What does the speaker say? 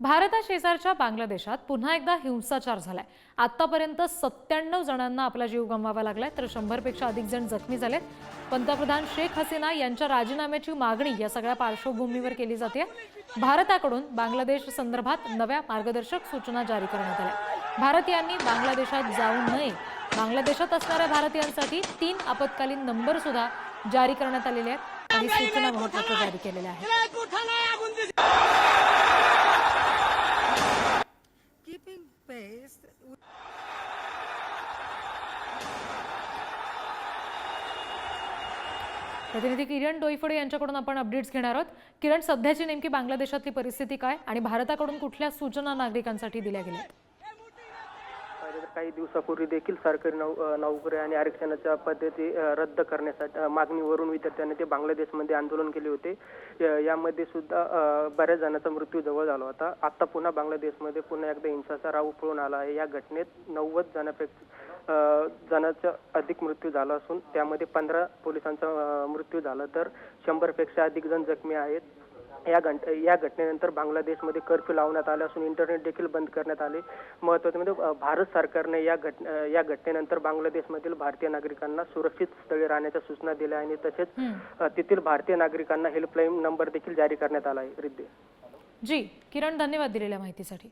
भारताशेजारच्या बांगलादेशात पुन्हा एकदा हिंसाचार झालाय. आतापर्यंत सत्त्याण्णव जणांना आपला जीव गमवावा लागलाय तर शंभरपेक्षा अधिक जण जखमी झालेत. पंतप्रधान शेख हसीना यांच्या राजीनाम्याची मागणी या सगळ्या पार्श्वभूमीवर केली जाते. भारताकडून बांगलादेश संदर्भात नव्या मार्गदर्शक सूचना जारी करण्यात आल्या. भारतीयांनी बांगलादेशात जाऊ नये. बांगलादेशात असणाऱ्या भारतीयांसाठी तीन आपत्कालीन नंबर सुद्धा जारी करण्यात आलेले आहेत. काही सूचना महत्त्वाच्या जारी केलेल्या आहेत. प्रतिनिधी किरण डोईफोडे यांच्याकडून आपण अपडेट्स घेणार आहोत. किरण सध्याची नेमकी बांगलादेशातली परिस्थिती काय आणि भारताकडून कुठल्या सूचना नागरिकांसाठी दिल्या गेल्या? पाहिलं तर काही दिवसापूर्वी देखील सरकारी नौ नोकऱ्या आणि आरक्षणाच्या पद्धती रद्द करण्यासाठी मागणीवरून विद्यार्थ्यांनी ते बांगलादेशमध्ये आंदोलन केले होते. यामध्ये सुद्धा बऱ्याच जणांचा मृत्यू जवळ झाला होता. आता पुन्हा बांगलादेशमध्ये पुन्हा एकदा हिंसाचार उफळून आला आहे. या घटनेत नव्वद जणांपेक्षा जणांचा अधिक मृत्यू झाला असून त्यामध्ये पंधरा पोलिसांचा मृत्यू झाला. तर शंभरपेक्षा अधिक जण जखमी आहेत. या घंट या घटनेनंतर बांगलादेशमध्ये कर्फ्यू लावण्यात आला असून इंटरनेट देखील बंद करण्यात आले. महत्वाचं म्हणजे भारत सरकारने या घट या घटनेनंतर बांगलादेशमधील भारतीय नागरिकांना सुरक्षित स्थळी राहण्याच्या सूचना दिल्या आणि तसेच तेथील भारतीय नागरिकांना हेल्पलाईन नंबर देखील जारी करण्यात आला आहे. रिद्धी. जी किरण धन्यवाद दिलेल्या माहितीसाठी.